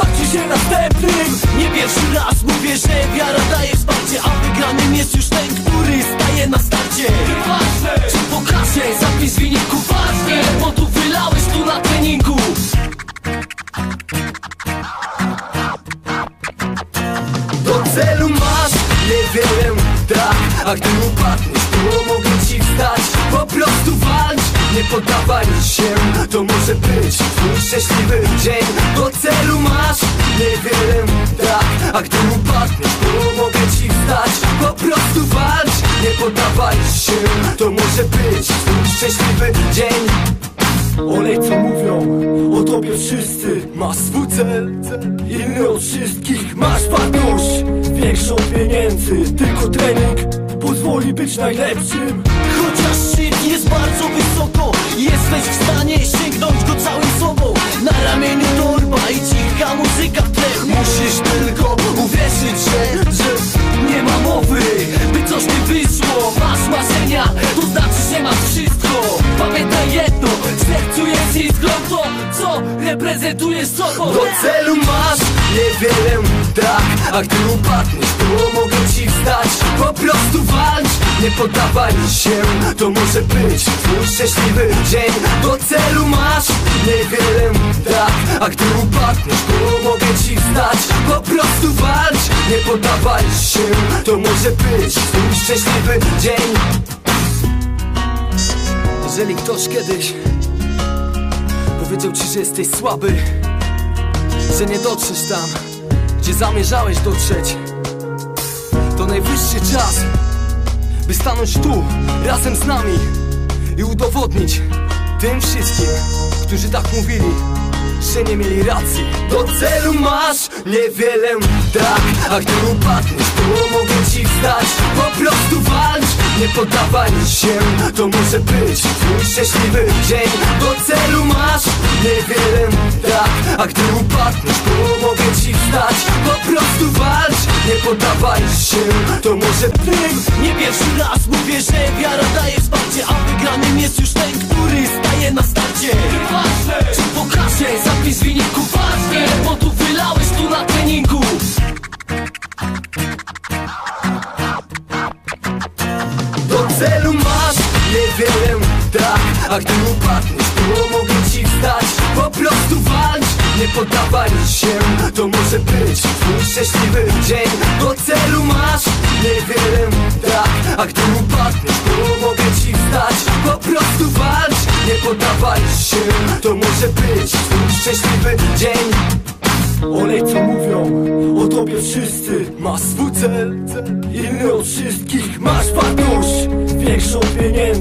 pofarci się następnym. Nie pierwszy raz mówię, że wiara daje wsparcie A wygranym jest już ten, który staje na starcie. Ważne! Czy pokażę, zapis wyniku ważny. Bo tu wylałeś tu na treningu. Do celu masz? Niewiele, tak. A gdy upadniesz, to mogę ci wstać. Po prostu nie poddawaj się. To może być twój szczęśliwy dzień. Do celu masz niewiele, tak. A gdy upadniesz, to mogę ci wstać. Po prostu walcz, nie poddawaj się. To może być twój szczęśliwy dzień. Olej co mówią o tobie wszyscy Masz swój cel, inny od wszystkich Masz wartość, większą pieniędzy. Tylko trening pozwoli być najlepszym. Chociaż szczyt jest bardzo wysoko Jesteś niewiele, tak A gdy upadniesz, to mogę ci wstać. Po prostu walcz, nie poddawaj się To może być twój szczęśliwy dzień. Do celu masz niewiele, tak A gdy upadniesz, to mogę ci wstać. Po prostu walcz, nie poddawaj się To może być twój szczęśliwy dzień. Jeżeli ktoś kiedyś Powiedział ci, że jesteś słaby Że nie dotrzesz tam Gdzie zamierzałeś dotrzeć. To najwyższy czas By stanąć tu Razem z nami I udowodnić Tym wszystkim Którzy tak mówili że nie mieli racji. Do celu masz niewiele, tak A gdy upadniesz, to mogę ci wstać. Po prostu poddawaj się. To może być twój szczęśliwy dzień. Do celu masz niewiele, tak A gdy upadniesz, to mogę ci wstać. Po prostu walcz, nie poddawaj się. To może tym Nie pierwszy raz. Mówię, że wiara daje wsparcie A wygranym jest już ten, który staje na starcie niewiele, tak A gdy upadniesz, to mogę ci wstać. Po prostu walcz, nie poddawaj się To może być twój szczęśliwy dzień. Do celu masz niewiele, tak A gdy upadniesz, to mogę ci wstać. Po prostu walcz, nie poddawaj się To może być twój szczęśliwy dzień. Olej co mówią o tobie wszyscy Masz swój cel, inny od wszystkich. Masz wartość,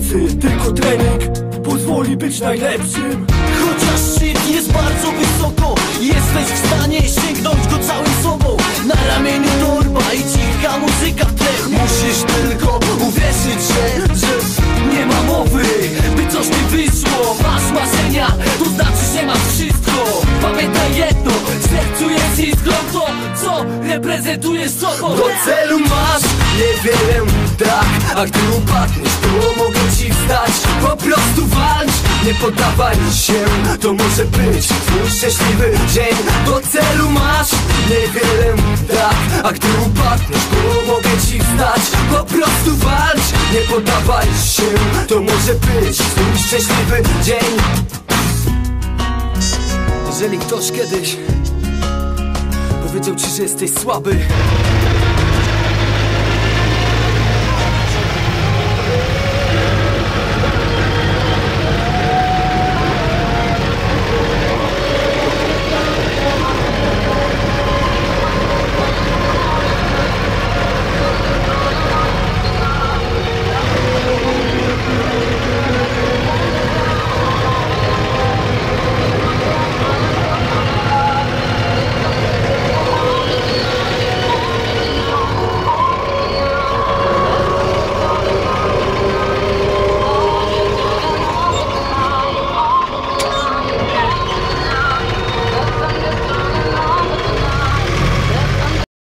pieniędzy Tylko trening pozwoli być najlepszym. Chociaż szczyt jest bardzo wysoko Jesteś w stanie sięgnąć go całym sobą. Na ramieniu torba i cicha muzyka w tle. Musisz tylko uwierzyć, że, że Nie ma mowy, by coś nie wyszło. Masz marzenia, to znaczy, że masz wszystko. Pamiętaj jedno, w sercu jest To, co reprezentujesz sobą. Do celu masz niewiele, tak A gdy upadniesz, to wstać Po prostu walcz, nie poddawaj się To może być twój szczęśliwy dzień. Do celu masz niewiele, tak A gdy upadniesz, to mogę ci wstać. Po prostu walcz, nie poddawaj się To może być twój szczęśliwy dzień. Jeżeli ktoś kiedyś Powiedział ci, że jesteś słaby